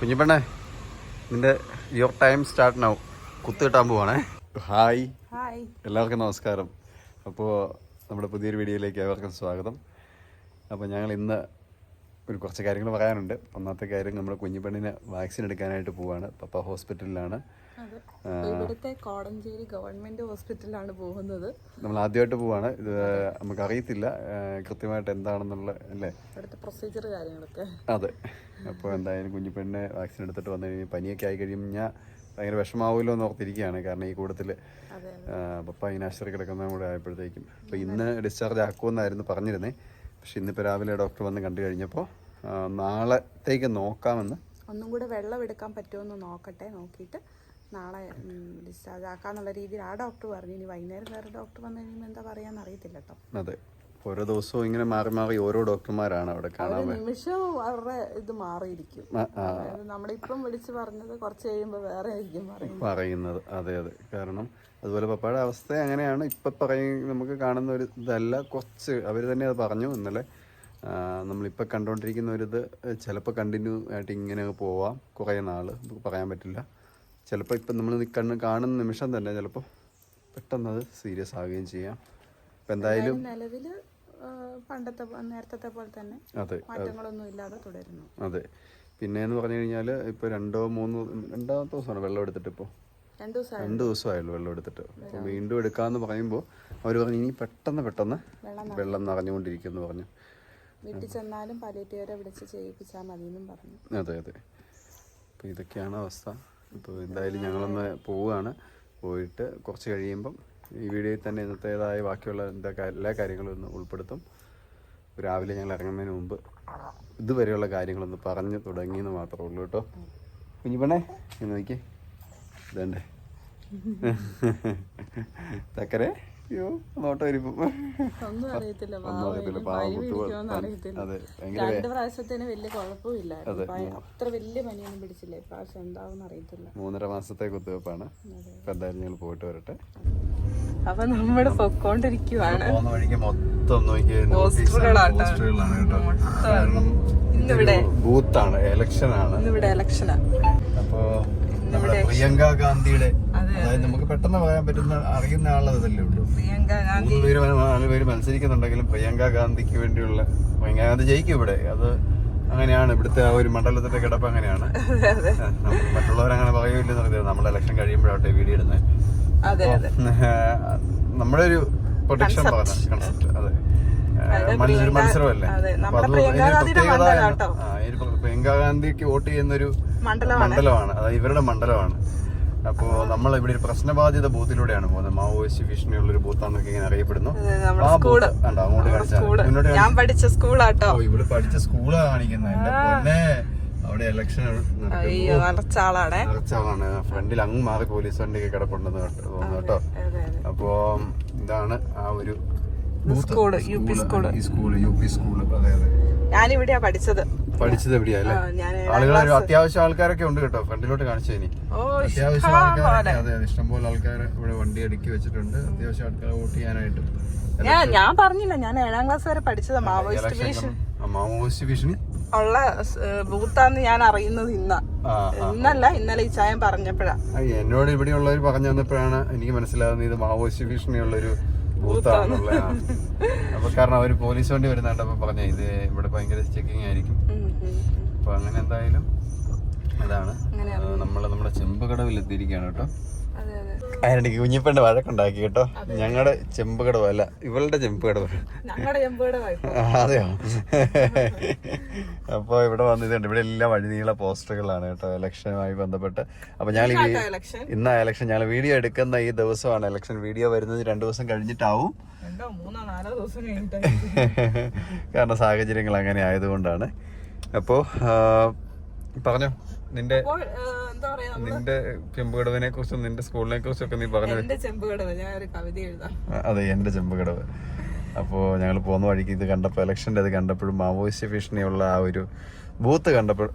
കുഞ്ഞിപ്പെണ്ണെ നിന്റെ your time start now കുത്തു കിട്ടാൻ പോവാണേ. ഹായ് ഹായ് എല്ലാവർക്കും നമസ്കാരം. അപ്പോൾ നമ്മുടെ പുതിയൊരു വീഡിയോയിലേക്ക് ഏവർക്കും സ്വാഗതം. അപ്പോൾ ഞങ്ങൾ ഇന്ന് ഒരു കുറച്ച് കാര്യങ്ങൾ പറയാനുണ്ട്. ഒന്നാമത്തെ കാര്യം നമ്മുടെ കുഞ്ഞിപ്പെണ്ണിന് വാക്സിൻ എടുക്കാനായിട്ട് പോവാണ്. പപ്പ ഹോസ്പിറ്റലിലാണ് ഇവിടുത്തെ കോടഞ്ചേരി ഗവൺമെന്റ് ഹോസ്പിറ്റലിലാണ് പോകുന്നത്. നമ്മൾ ആദ്യമായിട്ട് പോവാണ്. ഇത് നമുക്ക് അറിയത്തില്ല കൃത്യമായിട്ട് എന്താണെന്നുള്ള അല്ലേ? ഇവിടുത്തെ പ്രൊസീജിയർ കാര്യങ്ങളൊക്കെ. അതെ. അപ്പോൾ എന്തായാലും കുഞ്ഞിപ്പെണ്ണിനെ വാക്സിൻ എടുത്തിട്ട് വന്നു കഴിഞ്ഞാൽ പനിയൊക്കെ ആയി കഴിഞ്ഞാൽ ഭയങ്കര വിഷമാവുമല്ലോ എന്ന് ഓർത്തിരിക്കുകയാണ്. കാരണം ഈ കൂടത്തിൽ അതെ. പപ്പ അതിന് ആശുപത്രി കിടക്കുന്ന കൂടെ ആയപ്പോഴത്തേക്കും. അപ്പോൾ ഇന്ന് ഡിസ്ചാർജ് ആക്കുമെന്നായിരുന്നു പറഞ്ഞിരുന്നേ. പക്ഷെ ഇന്നിപ്പോൾ രാവിലെ ഡോക്ടർ വന്ന് കണ്ടു കഴിഞ്ഞപ്പോൾ നാളത്തേക്ക് നോക്കാമെന്ന് ഒന്നും കൂടെ വെള്ളം എടുക്കാൻ പറ്റുമെന്ന് നോക്കട്ടെ നോക്കിയിട്ട് നാളെ ഡിസ്ചാർജ് ആക്കാന്നുള്ള രീതിയിൽ ആ ഡോക്ടർ പറഞ്ഞു. ഇനി വൈകുന്നേരം വേറെ ഡോക്ടർ വന്നു കഴിയുമ്പോൾ എന്താ പറയാന്ന് അറിയത്തില്ല കേട്ടോ അതെ. ഓരോ ദിവസവും ഇങ്ങനെ മാറി മാറി ഓരോ ഡോക്ടർമാരാണ് അവിടെ കാണാൻ നിമിഷവും നിമിഷം അവരുടെ ഇത് മാറിയിരിക്കും. നമ്മളിപ്പം വിളിച്ച് പറഞ്ഞത് കുറച്ച് കഴിയുമ്പോൾ വേറെ ആയിരിക്കും പറയുന്നത്. അതെ അതെ. കാരണം അതുപോലെ പപ്പയുടെ അവസ്ഥ അങ്ങനെയാണ്. ഇപ്പം പറയും നമുക്ക് കാണുന്ന ഒരു ഇതല്ല. കുറച്ച് അവർ തന്നെ അത് പറഞ്ഞു ഇന്നലെ. നമ്മളിപ്പോൾ കണ്ടുകൊണ്ടിരിക്കുന്ന ഒരു ഇത് ചിലപ്പോൾ കണ്ടിന്യൂ ആയിട്ട് ഇങ്ങനെ പോവാം. കുറേ നാൾ നമുക്ക് പറയാൻ പറ്റില്ല. ചിലപ്പോൾ ഇപ്പം നമ്മൾ കണ്ണ് കാണുന്ന നിമിഷം തന്നെ ചിലപ്പോൾ പെട്ടെന്ന് അത് സീരിയസ് ആവുകയും ചെയ്യാം. അപ്പം എന്തായാലും നിലവിൽ പണ്ടത്തെ നേരത്തെ പോലെ തന്നെ അതെ മാറ്റങ്ങളൊന്നും ഇല്ലാതെ തുടരുന്നു. അതെ. പിന്നെ എന്ന് പറഞ്ഞു കഴിഞ്ഞാൽ ഇപ്പോൾ രണ്ടോ മൂന്നോ രണ്ടാമത്തെ ദിവസമാണ് വെള്ളം എടുത്തിട്ട് ഇപ്പോൾ രണ്ടു ദിവസം രണ്ട് ദിവസമായുള്ളൂ വെള്ളം എടുത്തിട്ട്. അപ്പോൾ വീണ്ടും എടുക്കാന്ന് പറയുമ്പോൾ അവർ പറഞ്ഞു ഇനി പെട്ടെന്ന് പെട്ടെന്ന് വെള്ളം നിറഞ്ഞുകൊണ്ടിരിക്കും നിറഞ്ഞുകൊണ്ടിരിക്കുമെന്ന് പറഞ്ഞു. വീട്ടിൽ ചെന്നാലും പാലിയേറ്റീവരെ വിളിച്ച് ചെയ്യിപ്പിച്ചാൽ മതി എന്നും പറഞ്ഞു. അതെ അതെ. അപ്പോൾ ഇതൊക്കെയാണ് അവസ്ഥ. ഇപ്പോൾ എന്തായാലും ഞങ്ങളൊന്ന് പോവുകയാണ്. പോയിട്ട് കുറച്ച് കഴിയുമ്പം ഈ വീഡിയോയിൽ തന്നെ ഇന്നത്തേതായ ബാക്കിയുള്ള എന്താ എല്ലാ കാര്യങ്ങളും ഒന്ന് ഉൾപ്പെടുത്തും. രാവിലെ ഞങ്ങൾ ഇറങ്ങുന്നതിന് മുമ്പ് ഇതുവരെയുള്ള കാര്യങ്ങളൊന്ന് പറഞ്ഞു തുടങ്ങിയെന്ന് മാത്രമേ ഉള്ളൂ കേട്ടോ. കുഞ്ഞിപ്പണേ നോക്കി ഇതണ്ടേ. തക്കരെ? അയ്യോ ഒന്നും അറിയത്തില്ല. അതെ രണ്ട് പ്രാവശ്യത്തിന് വലിയ കുഴപ്പമില്ല അത്ര വലിയ പനിയൊന്നും പിടിച്ചില്ല. ഇപ്രാവശ്യം എന്താവും അറിയത്തില്ല. മൂന്നര മാസത്തെ കുത്തിവെപ്പാണ്. എന്തായാലും ഞങ്ങൾ പോയിട്ട് വരട്ടെ. അപ്പൊ നമ്മുടെ പൊക്കോണ്ടിരിക്കുവാണ്. മൊത്തം ബൂത്താണ് ഇലക്ഷനാണ് ആണ്. ഇലക്ഷനാ അപ്പോ നമ്മുടെ പ്രിയങ്ക ഗാന്ധിയുടെ. അതായത് നമുക്ക് പെട്ടെന്ന് പറയാൻ പറ്റുന്ന അറിയുന്ന ആളതല്ലേ ഉള്ളൂ. മൂന്ന് പേര് നാല് പേര് മത്സരിക്കുന്നുണ്ടെങ്കിലും പ്രിയങ്ക ഗാന്ധിക്ക് വേണ്ടിയുള്ള പ്രിയങ്ക ഗാന്ധി ജയിക്കും ഇവിടെ. അത് അങ്ങനെയാണ്. ഇവിടുത്തെ ആ ഒരു മണ്ഡലത്തിന്റെ കിടപ്പ് അങ്ങനെയാണ്. മറ്റുള്ളവരങ്ങനെ പറയൂല്ലെന്ന് നമ്മുടെ ഇലക്ഷൻ കഴിയുമ്പോഴാട്ടെ വീഡിയോ ഇടുന്നത്. നമ്മുടെ ഒരു പ്രൊട്ടക്ഷൻ പറഞ്ഞ കൺസെപ്റ്റ് അതെ. ഒരു മത്സരമല്ലേ? പ്രിയങ്ക ഗാന്ധിക്ക് വോട്ട് ചെയ്യുന്ന ഒരു മണ്ഡലമാണ്. അതായത് ഇവരുടെ മണ്ഡലമാണ്. അപ്പോ നമ്മൾ ഇവിടെ ഒരു പ്രശ്നബാധിത ബൂത്തിലൂടെയാണ് പോകുന്നത്. മാവോയിസ്റ്റ് ഭീഷണിയുള്ള ഒരു ബൂത്താന്നൊക്കെ ഇങ്ങനെ അറിയപ്പെടുന്നു. അങ്ങോട്ട് ഞാൻ പഠിച്ച സ്കൂളാട്ടോ. ഇവിടെ പഠിച്ച സ്കൂളാണ് കാണിക്കുന്നത് എന്റെ പൊന്നെ. അവിടെ ഇലക്ഷൻ അയ്യോ നിറച്ച ആളാണേ. നിറച്ചാണ് ഫ്രണ്ടിൽ അങ്ങ് മാറി പോലീസ് വണ്ടിയൊക്കെ കിടപ്പുണ്ടെന്ന് തോന്നുന്നു കേട്ടോ. അപ്പോ ഇതാണ് ആ ഒരു സ്കൂൾ യു പി സ്കൂൾ ഈ സ്കൂൾ യു പി സ്കൂൾ അതെ അതെ. ഞാനിവിടെയാ പഠിച്ചത്. പഠിച്ചത് എവിടെയാ അല്ലേ? ആളുകൾ അത്യാവശ്യം ആൾക്കാരൊക്കെ ഉണ്ട് കേട്ടോ ഫ്രണ്ടിലോട്ട് കാണിച്ചു ഇനി. അത്യാവശ്യം ആൾക്കാരൊക്കെ അതെ ഇഷ്ടംപോലെ ആൾക്കാർ ഇവിടെ വണ്ടി അടുക്കി വെച്ചിട്ടുണ്ട്. അത്യാവശ്യം ആൾക്കാരെ വോട്ട് ചെയ്യാനായിട്ട്. ഞാൻ ഞാൻ പറഞ്ഞില്ല ഞാൻ ഏഴാം ക്ലാസ് വരെ പഠിച്ചത് മാവോയിസ്റ്റ് ഭീഷണി. മാവോയിസ്റ്റ് ഭീഷണി? ഉള്ള ബൂത്താന്ന് ഞാൻ അറിയുന്നത് ഇന്ന. ഇന്നല്ല ഇന്നലെ ഈ ചായം പറഞ്ഞപ്പോഴാ. എന്നോട് ഇവിടെയുള്ളവർ പറഞ്ഞു തന്നപ്പോഴാണ് എനിക്ക് മനസ്സിലാകുന്നത് ഇത് മാവോയിസ്റ്റ് ഭീഷണിയുള്ളൊരു ബൂത്താണെന്നുള്ള അപ്പൊ കാരണം അവർ പോലീസ് വണ്ടി വരുന്നുണ്ട് അപ്പൊ പറഞ്ഞ ഇത് ഇവിടെ ഭയങ്കര ചെക്കിങ് ആയിരിക്കും. അപ്പൊ അങ്ങനെ എന്തായാലും അതാണ് നമ്മൾ നമ്മുടെ ചെമ്പുകടവിൽ എത്തിയിരിക്കുകയാണ് കേട്ടോ. അതിനിടയ്ക്ക് കുഞ്ഞിപ്പന്റെ വഴക്കുണ്ടാക്കി കേട്ടോ. ഞങ്ങളുടെ ചെമ്പുകടവ് അല്ല ഇവളുടെ ചെമ്പുകടവ് കടവ്. അതെയോ? അപ്പോൾ ഇവിടെ വന്നിട്ടുണ്ട് ഇവിടെ എല്ലാം വഴിനീള പോസ്റ്ററുകളാണ് കേട്ടോ ഇലക്ഷനുമായി ബന്ധപ്പെട്ട്. അപ്പോൾ ഞങ്ങൾ ഈ ഇന്ന ഇലക്ഷൻ. ഞങ്ങൾ വീഡിയോ എടുക്കുന്ന ഈ ദിവസമാണ് ഇലക്ഷൻ. വീഡിയോ വരുന്നത് രണ്ടു ദിവസം കഴിഞ്ഞിട്ടാവും. കാരണം സാഹചര്യങ്ങൾ അങ്ങനെ ആയതുകൊണ്ടാണ് അപ്പോൾ പറഞ്ഞോ. നിന്റെ നിന്റെ ചെമ്പുകടവിനെ കുറിച്ചും നിന്റെ സ്കൂളിനെ കുറിച്ചും ഒക്കെ നീ പറഞ്ഞു അതെ എന്റെ ചെമ്പുകടവ്. അപ്പോൾ ഞങ്ങൾ പോകുന്ന വഴിക്ക് ഇത് കണ്ടപ്പോൾ ഇലക്ഷന്റെ ഇത് കണ്ടപ്പോഴും മാവോയിസ്റ്റ് ഭീഷണിയുള്ള ആ ഒരു ബൂത്ത് കണ്ടപ്പോഴും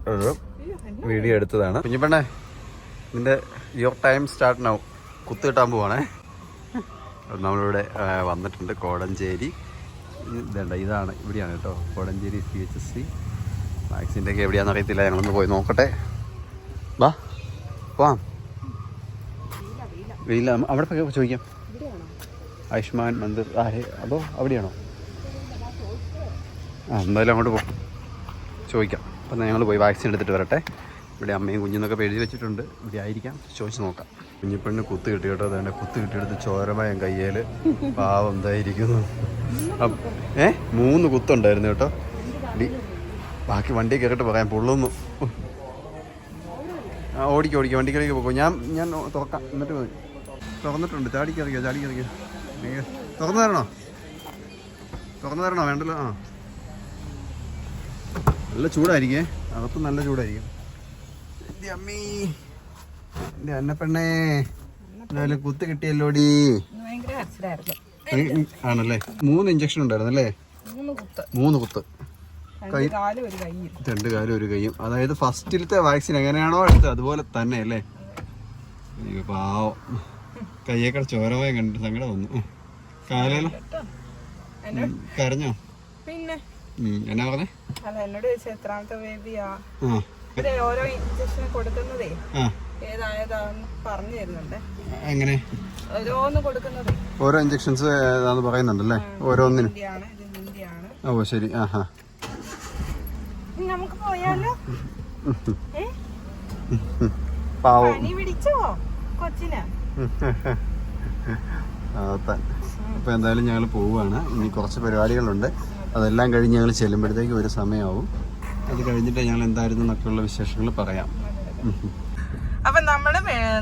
വീഡിയോ എടുത്തതാണ്. കുഞ്ഞിപ്പണ്ണേ നിന്റെ യുവർ ടൈം സ്റ്റാർട്ട് നൗ കുത്ത് കിട്ടാൻ പോവാണേ. നമ്മളിവിടെ വന്നിട്ടുണ്ട്. കോടഞ്ചേരി. ഇതേണ്ട ഇതാണ് ഇവിടെയാണ് കേട്ടോ. Kodanchery C H S C വാക്സിന്റെ ഒക്കെ എവിടെയാണെന്ന് അറിയത്തില്ല. ഞങ്ങളൊന്ന് പോയി നോക്കട്ടെ. വാ പോവാം. വെയില അവിടെ പോയി ചോദിക്കാം. ആയുഷ്മാൻ മന്ദിർ ആ ഹേ അതോ അവിടെയാണോ? ആ എന്തായാലും അങ്ങോട്ട് പോകും ചോദിക്കാം. അപ്പം ഞങ്ങൾ പോയി വാക്സിൻ എടുത്തിട്ട് വരട്ടെ. ഇവിടെ അമ്മയും കുഞ്ഞിന്നൊക്കെ എഴുതി വെച്ചിട്ടുണ്ട്. ഇവിടെ ആയിരിക്കാം. ചോദിച്ചു നോക്കാം. കുഞ്ഞിപ്പെണ്ണ് കുത്ത് കിട്ടി കേട്ടോ. അതുകൊണ്ട് കുത്ത് കിട്ടിയെടുത്ത് ചോരമയം കയ്യേൽ പാവം എന്തായിരിക്കുന്നു അപ്പ് ഏ? മൂന്ന് കുത്തുണ്ടായിരുന്നു കേട്ടോ. ബാക്കി വണ്ടി കയറിയിട്ട് പറയാൻ പൊള്ളുന്നു. ഓടിക്കോ ഓടിക്കോ വണ്ടിക്കലേക്ക് പോകും ഞാൻ ഞാൻ തുറക്കാം. എന്നിട്ട് മതി. തുറന്നിട്ടുണ്ട്. ചാടിക്കറിയോ ചാടിക്കറിയോ? തുറന്നു തരണോ? തുറന്നു തരണോ? വേണ്ടല്ലോ. ആ. നല്ല ചൂടായിരിക്കേ. അകത്ത് നല്ല ചൂടായിരിക്കും. എന്റെ അമ്മീ. എന്റെ അന്നപ്പെണ്ണേ. എന്തായാലും കുത്ത് കിട്ടിയല്ലോടി? അച്ഛനായിരുന്നു ആണല്ലേ? മൂന്ന് ഇഞ്ചക്ഷൻ ഉണ്ടായിരുന്നല്ലേ? മൂന്ന് കുത്ത്. രണ്ട് കാലും ഒരു കൈയും. രണ്ട് കാലും ഒരു കൈയും. അതായത് ഫസ്റ്റിലത്തെ വാക്സിൻ എങ്ങനെയാണോ എടുത്തത് അതുപോലെ തന്നെ അല്ലേ പാവം. കയ്യേക്കാൾ ചോരമായി കണ്ടിട്ട് സങ്കടം വന്നു. കാലയിലോ കരഞ്ഞോ? പിന്നെ? എന്നാ പറഞ്ഞേ? അല്ല എന്നോട് ചോദിച്ചു എത്രാമത്തെ ബേബിയാ ഓരോ ഇഞ്ചക്ഷൻ കൊടുക്കുന്നതേ ഏതായതാന്ന് പറഞ്ഞു തരുന്നുണ്ട്. എങ്ങനെ? ഓരോന്ന് കൊടുക്കുന്നതേ. ഓരോ ഇഞ്ചക്ഷൻസ് പറയുന്നുണ്ടല്ലേ? ഓരോന്നിനും. ഓ ശരി. ആ ഹാ നമുക്ക് പോയാലോ? പാവം. പനി പിടിച്ചോ കൊച്ചിന്? അപ്പോൾ എന്തായാലും ഞങ്ങൾ പോവുകയാണ്. ഇനി കുറച്ച് പരിപാടികളുണ്ട്. അതെല്ലാം കഴിഞ്ഞ് ഞങ്ങൾ ചെല്ലുമ്പോഴത്തേക്ക് ഒരു സമയമാവും. അത് കഴിഞ്ഞിട്ട് ഞങ്ങൾ എന്തായിരുന്നു എന്നൊക്കെയുള്ള വിശേഷങ്ങൾ പറയാം. അപ്പൊ നമ്മൾ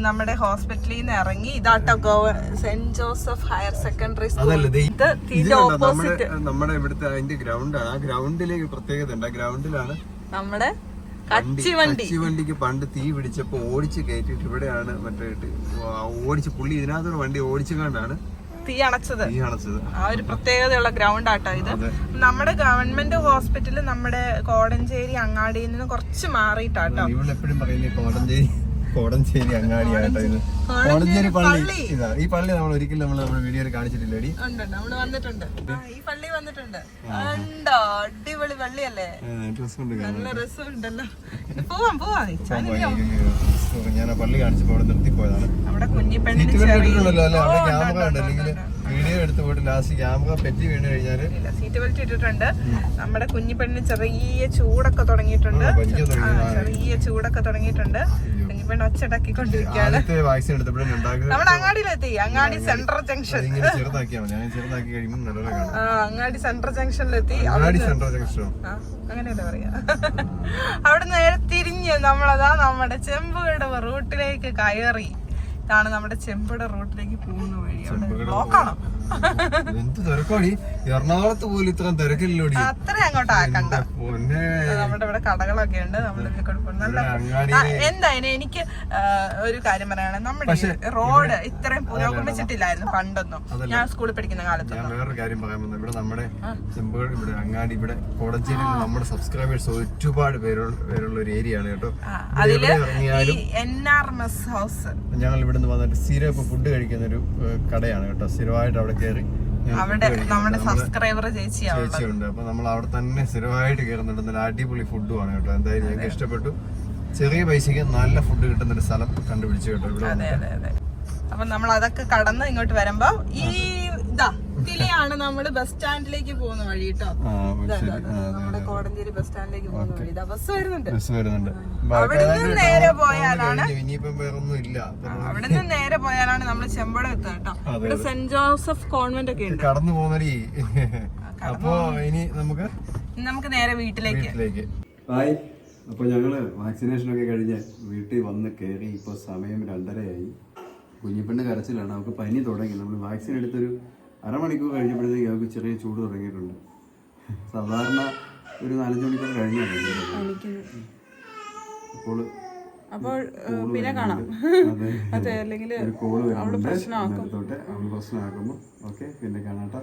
നമ്മുടെ ഹോസ്പിറ്റലിൽ നിന്ന് ഇറങ്ങി ഇതാട്ടോ go saint Joseph higher secondary school. ഇത് നമ്മുടെ ഓപ്പോസിറ്റ് നമ്മുടെ ഇവിടുത്തെ അതിന്റെ ഗ്രൗണ്ട് ആ ഗ്രൗണ്ടിലേക്ക് പ്രത്യേകത ഉണ്ട്. ആ ഗ്രൗണ്ടിലാണ് നമ്മുടെ കച്ചി വണ്ടി. കച്ചി വണ്ടിക്ക് പണ്ട് തീ പിടിച്ചപ്പോ ഓടിച്ച് കയറ്റിട്ട് ഇവിടെയാണ് മറ്റേ ഓടിച്ച് പുള്ളി ഇതിനകത്തൊരു വണ്ടി ഓടിച്ചു കണ്ടാണ് തീ അണച്ചത്. തീ അണച്ചത്. ആ ഒരു പ്രത്യേകതയുള്ള ഗ്രൗണ്ട് ആട്ടോ ഇത്. നമ്മുടെ ഗവൺമെന്റ് ഹോസ്പിറ്റൽ നമ്മുടെ കോടഞ്ചേരി അങ്ങാടിയിൽ നിന്ന് കുറച്ച് മാറിയിട്ടാട്ടോ. എപ്പോഴും പറയുന്നത് കോടഞ്ചേരി. കോടഞ്ചേരി അങ്ങാടിയാട്ടോ ഇത്. കോടഞ്ചേരി പള്ളി. ഇതാ ഈ പള്ളി നമ്മൾ ഒരിക്കലും നമ്മൾ നമ്മുടെ വീഡിയോയിൽ കാണിച്ചിട്ടില്ലടി? ഈ പള്ളി വന്നിട്ടുണ്ട്. ഉണ്ടോ അടിപൊളി പള്ളിയല്ലേ? നല്ല രസമുണ്ടല്ലോ. പോവാം പോവാം. ഞാൻ ആ പള്ളി കാണിച്ചപ്പോൾ അവിടെ ഇട്ടിട്ടുണ്ടല്ലോ അല്ലേ? അവിടെ ക്യാമറ ഉണ്ട്, അല്ലെങ്കിൽ വീഡിയോ എടുത്ത് പോയിട്ട് ലാസ്റ്റ് ക്യാമറ പെറ്റി വീണ് കഴിഞ്ഞാൽ സീറ്റ് ബെൽറ്റ് ഇട്ടിട്ടുണ്ട്. നമ്മുടെ കുഞ്ഞിപ്പെണ്ണിന് ചെറിയ ചൂടൊക്കെ തുടങ്ങിയിട്ടുണ്ട്. ചെറിയ ചൂടൊക്കെ തുടങ്ങിയിട്ടുണ്ട്. ഒച്ചടക്കിക്കൊണ്ടിരിക്കുകയാണ് വാക്സിൻ അങ്ങാടിയിലെത്തി. അങ്ങാടി സെൻട്രൽ ജംഗ്ഷൻ അങ്ങാടി സെൻട്രൽ ജംഗ്ഷനിലെത്തി അങ്ങനെയല്ലേ പറയാ. അവിടെ നേരെ തിരിഞ്ഞ് നമ്മളതാ നമ്മുടെ ചെമ്പുകട റൂട്ടിലേക്ക് കയറി. ഇതാണ് നമ്മുടെ ചെമ്പുട റൂട്ടിലേക്ക് പോകുന്ന വഴി. അവിടെ ബ്ലോക്കാണോ എന്ത് തിരക്കോടി? എറണാകുളത്ത് പോലും ഇത്രയും തിരക്കില്ലോടി അത്ര അങ്ങോട്ട് ആക്കണ്ട. പൊന്നെ. നമ്മുടെ ഇവിടെ കടകളൊക്കെ ഉണ്ട്. എന്തായാലും എനിക്ക് ഒരു കാര്യം പറയാണ് നമ്മുടെ റോഡ് ഇത്രയും പുരോഗമിച്ചിട്ടില്ലായിരുന്നു പണ്ടൊന്നും. ഞാൻ സ്കൂളിൽ പഠിക്കുന്ന കാലത്ത് വേറൊരു കാര്യം പറയാൻ വന്നത്. ഇവിടെ നമ്മുടെ ഇവിടെ അങ്ങാടി ഇവിടെ കോടഞ്ചേരി നമ്മുടെ സബ്സ്ക്രൈബേഴ്സ് ഒരുപാട് പേരുള്ള ഒരു ഏരിയ ആണ് കേട്ടോ. അതിൽ എൻ ആർ എസ് ഹൗസ് ഞങ്ങൾ ഇവിടെ നിന്ന് വന്നിട്ട് സ്ഥിരം ഫുഡ് കഴിക്കുന്ന ഒരു കടയാണ് കേട്ടോ. സ്ഥിരമായിട്ട് അവിടെ കയറി അവിടെ food നമ്മുടെ സബ്സ്ക്രൈബർ ചേച്ചിയാണ് ചേച്ചിയുണ്ട്. അപ്പൊ നമ്മൾ അവിടെ തന്നെ സ്ഥിരമായിട്ട് കയറുന്നുണ്ട് നല്ല അടിപൊളി ഫുഡുമാണ് കേട്ടോ. എന്തായാലും ഞങ്ങൾക്ക് ഇഷ്ടപ്പെട്ടു. ചെറിയ പൈസക്ക് നല്ല ഫുഡ് കിട്ടുന്ന ഒരു സ്ഥലം കണ്ടുപിടിച്ചു കേട്ടോ ഇവിടെ അതെ അതെ അതെ. അപ്പൊ നമ്മൾ അതൊക്കെ കടന്ന് ഇങ്ങോട്ട് വരുമ്പോ ഈ ഇതാ ഇതിലെയാണ് നമ്മൾ ബസ് സ്റ്റാൻഡിലേക്ക് പോകുന്ന വഴി കേട്ടോ നമ്മുടെ കോടഞ്ചേരി ബസ് സ്റ്റാൻഡിലേക്ക് പോകുന്ന വഴി. ബസ് വരുന്നുണ്ട്. ബസ് വരുന്നുണ്ട്. അവിടെ നിന്ന് നേരെ പോയാലാണ് കഴിഞ്ഞു. ഇനിയിപ്പം വേറെ ഒന്നും ഇല്ല അവിടെ നിന്ന് നേരെ പോയാലാണ് നമ്മൾ ചെമ്പട എത്തുക കേട്ടോ. ഇവിടെ സെന്റ് ജോസഫ് കോൺവെന്റ് ഒക്കെ ഉണ്ട്. കടന്നു പോകുന്നടി. അപ്പോ ഇനി നമുക്ക് നമുക്ക് നേരെ വീട്ടിലേക്ക്. വീട്ടിലേക്ക്. ഹായ്. അപ്പോൾ ഞങ്ങൾ വാക്സിനേഷനൊക്കെ കഴിഞ്ഞ് വീട്ടിൽ വന്ന് കയറി ഇപ്പോൾ സമയം രണ്ടരയായി. കുഞ്ഞിപ്പെണ്ണ് കരച്ചിലാണ്. നമുക്ക് പനി തുടങ്ങി. നമ്മൾ വാക്സിൻ എടുത്തൊരു അരമണിക്കൂർ കഴിഞ്ഞപ്പോഴത്തേക്ക് അവർക്ക് ചെറിയ ചൂട് തുടങ്ങിയിട്ടുണ്ട്. സാധാരണ ഒരു നാലഞ്ച് മണിക്കൂർ കഴിഞ്ഞാണ് അപ്പോൾ അപ്പോൾ പിന്നെ കാണാം. അതെ. അല്ലെങ്കിൽ വരുന്നുണ്ട്. നേരത്തോട്ട് അവൾ പ്രശ്നമാക്കുമ്പോൾ ഓക്കെ പിന്നെ കാണാട്ടോ